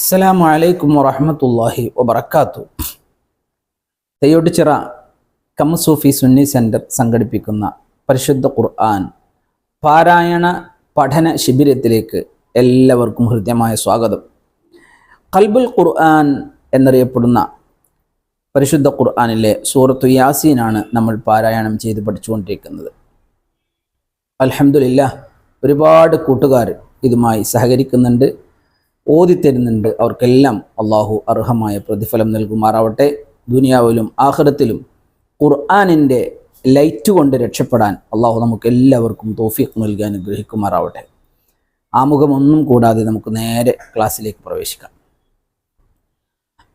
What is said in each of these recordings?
അസ്സലാമു അലൈക്കും വറഹമത്തല്ലാഹി വബർക്കാത്തു തെയ്യോട്ടിച്ചിറ കമ്മസൂഫി സുന്നി സെന്റർ സംഘടിപ്പിക്കുന്ന പരിശുദ്ധ ഖുർആൻ പാരായണ പഠന ശിബിരത്തിലേക്ക് എല്ലാവർക്കും ഹൃദ്യമായ സ്വാഗതം. കൽബുൽ ഖുർആൻ എന്നറിയപ്പെടുന്ന പരിശുദ്ധ ഖുർആനിലെ സൂറത്തു യാസീനാണ് നമ്മൾ പാരായണം ചെയ്ത് പഠിച്ചുകൊണ്ടിരിക്കുന്നത്. അൽഹംദുലില്ലാ ഒരുപാട് കൂട്ടുകാർ ഇതുമായി സഹകരിക്കുന്നുണ്ട്. ഓതിത്തരുന്നുണ്ട് അവർക്കെല്ലാം അള്ളാഹു അർഹമായ പ്രതിഫലം നൽകുമാറാവട്ടെ ദുനിയാവിലും ആഹ്റത്തിലും ഖുർആാനിൻ്റെ ലൈറ്റ് കൊണ്ട് രക്ഷപ്പെടാൻ അള്ളാഹു നമുക്ക് എല്ലാവർക്കും തോഫീഖ് നൽകി അനുഗ്രഹിക്കുമാറാവട്ടെ ആമുഖമൊന്നും കൂടാതെ നമുക്ക് നേരെ ക്ലാസ്സിലേക്ക് പ്രവേശിക്കാം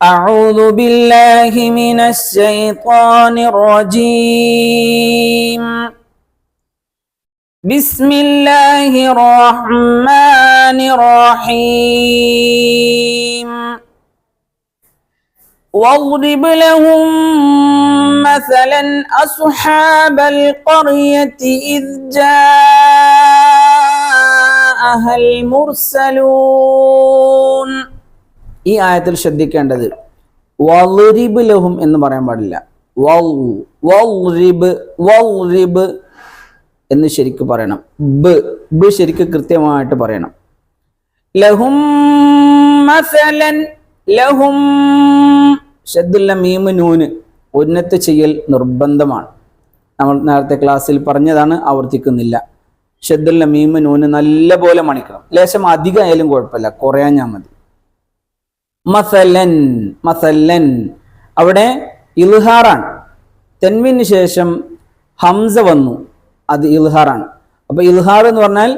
أعوذ بالله من الشيطان الرجيم بسم الله الرحمن الرحيم واضرب لهم مثلا أصحاب القرية إذ جاءها المرسلون ഈ ആയത്തിൽ ശ്രദ്ധിക്കേണ്ടത് വളുരിബ് ലഹും എന്ന് പറയാൻ പാടില്ല വൗ വൗ റിബ് വൗ റിബ് എന്ന് ശരിക്ക് പറയണം. ബ് ബ് ശരിക്ക് കൃത്യമായിട്ട് പറയണം. ലഹും മസലൻ ലഹും ഷദ്ദുല്ല മീമ് നൂന് ഉന്നത്ത് ചെയ്യൽ നിർബന്ധമാണ്. നമ്മൾ നേരത്തെ ക്ലാസ്സിൽ പറഞ്ഞതാണ് ആവർത്തിക്കുന്നില്ല. ഷദ്ദുല്ല മീമ് നൂന് നല്ല പോലെ മണിക്കണം. ലേശം അധികമായാലും കുഴപ്പമില്ല കുറയാഞ്ഞാൽ മതി. മസലൻ മസലൻ. അവിടെ ഇൽഹാറാണ്. തെൻവിന് ശേഷം ഹംസ വന്നു. അത് ഇൽഹാറാണ്. അപ്പൊ ഇൽഹാർ എന്ന് പറഞ്ഞാൽ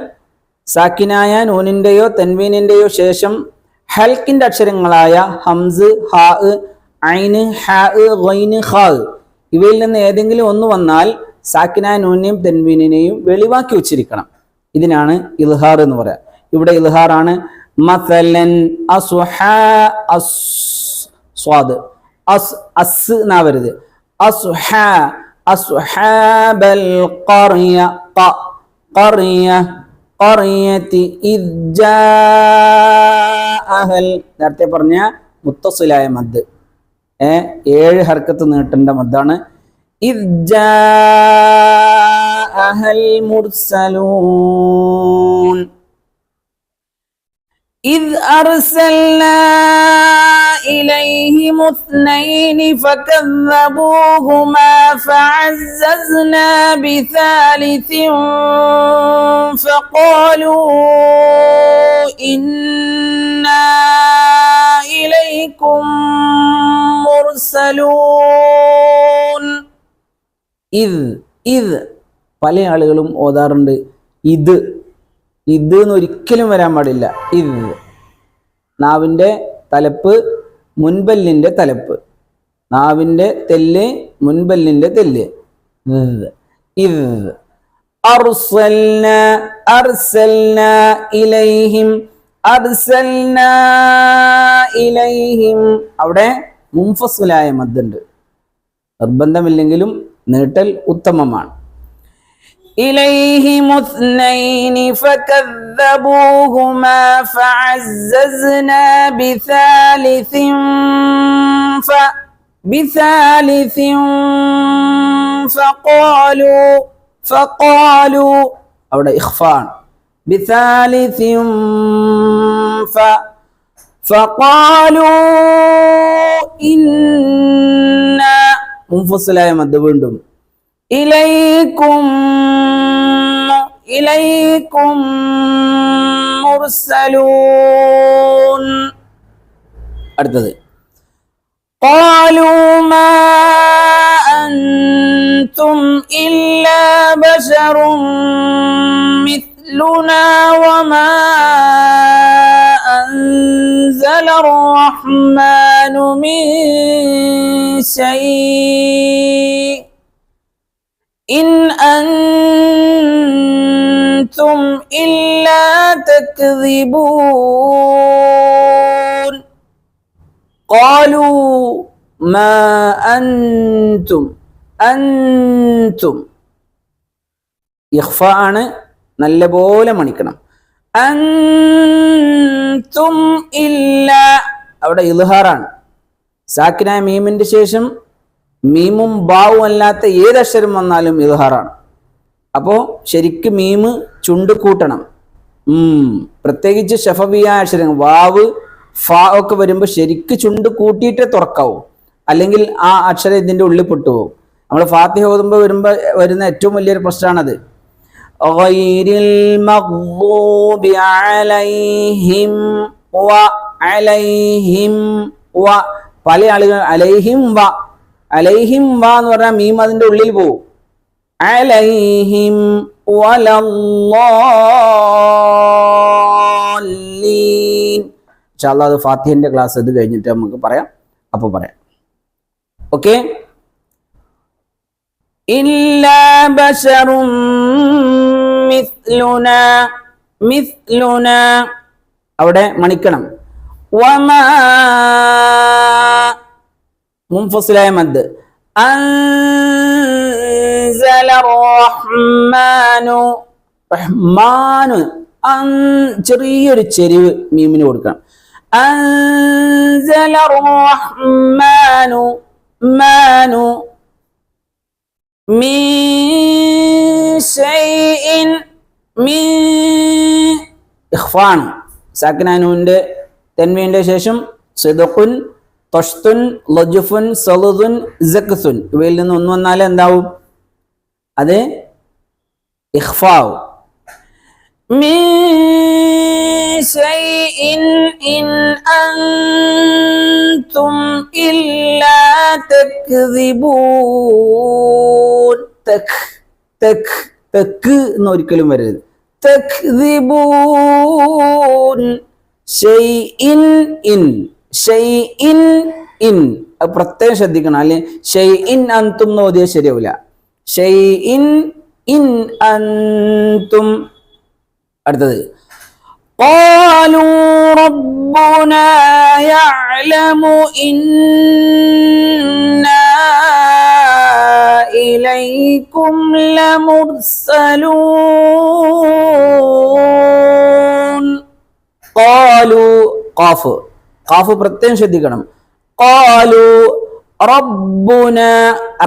സാക്കിനായ നൂനിന്റെയോ തെൻവീനിന്റെയോ ശേഷം ഹൽക്കിന്റെ അക്ഷരങ്ങളായ ഹംസ് ഹാ ഐന് ഹാ ഗൈന് ഹാ ഇവയിൽ നിന്ന് ഏതെങ്കിലും ഒന്ന് വന്നാൽ സാക്കിനായ നൂനെയും തെൻവീനിനെയും വെളിവാക്കി ഉച്ചരിക്കണം ഇതിനാണ് ഇൽഹാർ എന്ന് പറയാം. ഇവിടെ ഇൽഹാറാണ് മസലൻ അസ് അസ് എന്നാവരുത്. അസുഹാ أصحاب القرية ق قرية قرية إذ جاءها ال- നേരത്തെ പറഞ്ഞ മുത്തസിലായ മദ് ഏ ഏഴ് ഹർക്കത്ത് നീട്ടേണ്ട മദ്ദാണ് إذ جاءها المرسلون إذ أرسلنا إليهم اثنين فكذبوهما فعززنا بثالث فقالوا إنا إليكم مرسلون إذ إذ പല ആളുകളും ഓതാറുണ്ട് ഇത് ഇത് എന്ന് ഒരിക്കലും വരാൻ പാടില്ല. ഇത്. നാവിന്റെ തലപ്പ് മുൻപല്ലിന്റെ തലപ്പ്. നാവിന്റെ തെല്ല് മുൻപല്ലിന്റെ തെല്ല്. ഇത്. അർസൽന അർസൽന ഇലൈഹിം അർസൽന ഇലൈഹിം. അവിടെ മുംഫസുലായ മദ്ദുണ്ട്. നിർബന്ധമില്ലെങ്കിലും നീട്ടൽ ഉത്തമമാണ്. إليهم اثنين فكذبوهما فعززنا بثالث ف بثالث فقالوا فقالوا അവിടെ ഇഖ്ഫാൻ بثالث ف فقالوا إنا മുൻഫസിലായ മദ് വീണ്ടും إليكم إليكم مرسلون. أردد قالوا ما أنتم إلا بشر مثلنا وما أنزل الرحمن من شيء. إلا تكذبون قالوا ما أنتم أنتم ഇഖ്ഫ ആണ് നല്ലപോലെ മണിക്കണം അൻതും ഇല്ല അവിടെ ഇൽഹാറാണ് സാക്കിനായ മീമിന്റെ ശേഷം മീമും ബാവും അല്ലാത്ത ഏതക്ഷരം വന്നാലും ഇൽഹാറാണ് അപ്പോൾ ശരിക്ക് മീമ് ചുണ്ട് കൂട്ടണം പ്രത്യേകിച്ച് ഷഫബിയ അക്ഷരങ്ങൾ വാവ് ഫ ഒക്കെ വരുമ്പോൾ ശരിക്ക് ചുണ്ട് കൂട്ടിയിട്ടേ തുറക്കാവൂ. അല്ലെങ്കിൽ ആ അക്ഷരം ഇതിന്റെ ഉള്ളിൽ പൊട്ടുപോകും. നമ്മൾ ഫാത്തിഹ ഓതുമ്പോൾ വരുമ്പോൾ വരുന്ന ഏറ്റവും വലിയൊരു പ്രശ്നമാണത്. വ അലൈഹിം വ. പല ആളുകൾ അലൈഹിം വ. അലൈഹിം വ എന്ന് പറഞ്ഞാൽ മീം അതിന്റെ ഉള്ളിൽ പോവും. അലൈഹിം വലല്ലാലീൻ ഇൻഷാല്ലാ അത് ഫാത്തിഹിന്റെ ക്ലാസ് ഇത് കഴിഞ്ഞിട്ട് നമുക്ക് പറയാം അപ്പോൾ പറയാം ഓക്കെ إلا بشر مثلنا مثلنا അവിടെ മണിക്കണം വമാ മുൻഫസിലായ മദ് അൻസല റഹ്മാനു റഹ്മാനു അൻ ചെറിയൊരു ചെരിവ് മീമിന് കൊടുക്കണം. അൻസല റഹ്മാനു മാനു മീ ഷൈഇൻ മീ ഇഖ്ഫാൻ. സാക്കിനാനുവിന്റെ തെന്മീന്റെ ശേഷം സിദഖുൻ തൊഷ്തുൻ ലജുഫുൻ സലുദുൻ ജക്സുൻ ഇവയിൽ നിന്ന് ഒന്ന് വന്നാൽ എന്താവും അത് ഇഖ്ഫാവും من شيء إن أنتم إلا تكذبون تك تك تك എന്ന് ഒരിക്കലും വരരുത് تكذبون شيء إن شيء إن അത് പ്രത്യേകം ശ്രദ്ധിക്കണം അല്ലെ ഷെയ്ഇൻ അന്തും എന്ന് ഓതിയാൽ ശരിയാവില്ല ഷെയ്ഇൻ ഇൻ അന്തും അടുത്തത് قالوا ربنا يعلم إنا إليكم لمرسلون قالوا قاف കാഫ് പ്രത്യേകം ശ്രദ്ധിക്കണം. കോലു റബ്ബുന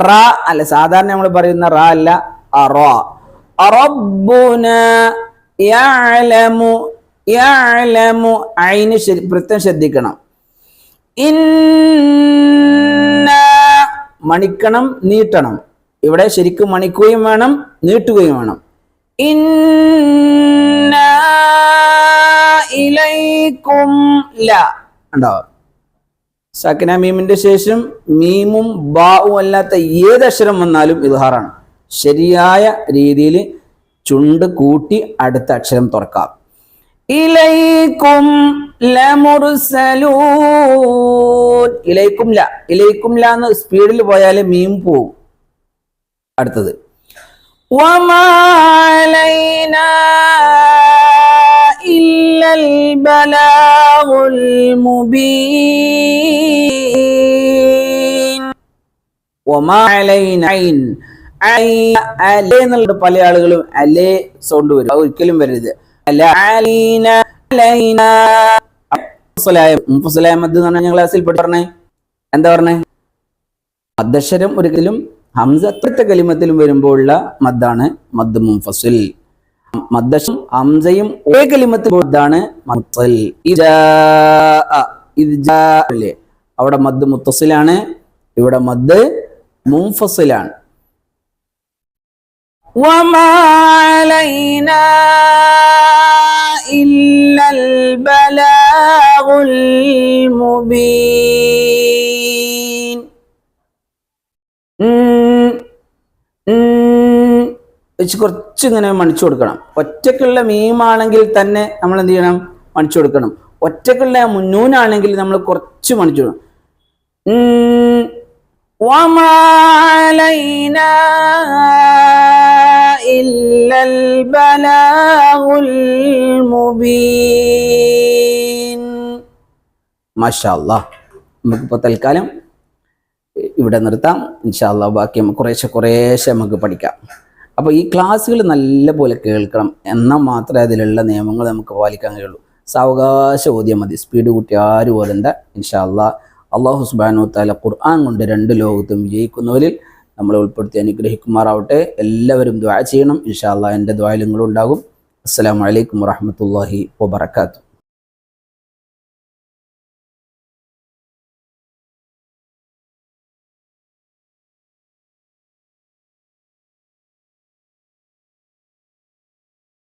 റ അല്ല സാധാരണ നമ്മൾ പറയുന്ന റ അല്ല അറോ റബ്ബുന ഐന് പ്രത്യേകം ശ്രദ്ധിക്കണം. ഇന്ന മണിക്കണം നീട്ടണം. ഇവിടെ ശരിക്കും മണിക്കുകയും വേണം നീട്ടുകയും വേണം. ഇന്ന ഉണ്ടാവുക സക്കന മീമിന്റെ ശേഷം മീമും ബാവും അല്ലാത്ത ഏത് അക്ഷരം വന്നാലും ഇതുഹാറാണ് ശരിയായ രീതിയിൽ ചുണ്ട് കൂട്ടി അടുത്ത അക്ഷരം തുറക്കാം. ഇലൈക്കും ലമുർസലൂൻ. ഇലൈക്കും ല. ഇലൈക്കും ല എന്ന് സ്പീഡിൽ പോയാൽ മീം പോവും. അടുത്തത്. വമാലൈനാ إلا البلاغ المبين وما علينا عين അലേ എന്നുള്ളത് പല ആളുകളും അലേ സൗണ്ട് വരും അത് ഒരിക്കലും വരരുത് അല്ല അലീന അലൈന മുഫസലായ മുഫസലായ മദ് എന്ന് പറഞ്ഞാൽ ക്ലാസ്സിൽ പറഞ്ഞേ എന്താ പറഞ്ഞേ മദ്ദക്ഷരം ഒരിക്കലും ഹംസ അത്രത്തെ കലിമത്തിലും വരുമ്പോഴുള്ള മദ്ദാണ് മദ് മുൻഫസിൽ മദ്ദസും അംസയും ഒരേ കലിമത്തിലാണ് മത്തൽ അല്ലേ? അവിടെ മദ് മുത്തസിലാണ്. ഇവിടെ മദ് മുംഫസിലാണ് വമാലൈനാ വെച്ച് കുറച്ച് ഇങ്ങനെ മണിച്ചു കൊടുക്കണം. ഒറ്റക്കുള്ള മീമാണെങ്കിൽ തന്നെ നമ്മൾ എന്ത് ചെയ്യണം? മണിച്ചു കൊടുക്കണം. ഒറ്റക്കുള്ള മുന്നൂനാണെങ്കിൽ നമ്മൾ കുറച്ച് മണിച്ചു കൊടുക്കണം. നമുക്കിപ്പോ തൽക്കാലം ഇവിടെ നിർത്താം. ഇൻഷാല്ല ബാക്കി നമുക്ക് കുറേശ്ശെ കുറേശ്ശെ നമുക്ക് പഠിക്കാം. അപ്പോൾ ഈ ക്ലാസ്സുകൾ നല്ലപോലെ കേൾക്കണം. എന്നാൽ മാത്രമേ അതിലുള്ള നിയമങ്ങൾ നമുക്ക് പാലിക്കാൻ കഴിയുള്ളൂ. സാവകാശം ഓതിയാൽ മതി. സ്പീഡ് കൂട്ടി ആരും ഓതണ്ട. ഇൻഷാ അല്ലാ അള്ളാഹു സുബാനു താല ഖുർആൻ കൊണ്ട് രണ്ട് ലോകത്തും വിജയിക്കുന്നവരിൽ നമ്മളെ ഉൾപ്പെടുത്തി അനുഗ്രഹിക്കുമാറാവട്ടെ. എല്ലാവരും ദ്വാ ചെയ്യണം. ഇൻഷാ അല്ലാ എന്റെ ദ്വായലുകളും ഉണ്ടാകും. അസ്സാം വലൈക്കും വാഹമത്തല്ലാഹി വബറകാതുഹു.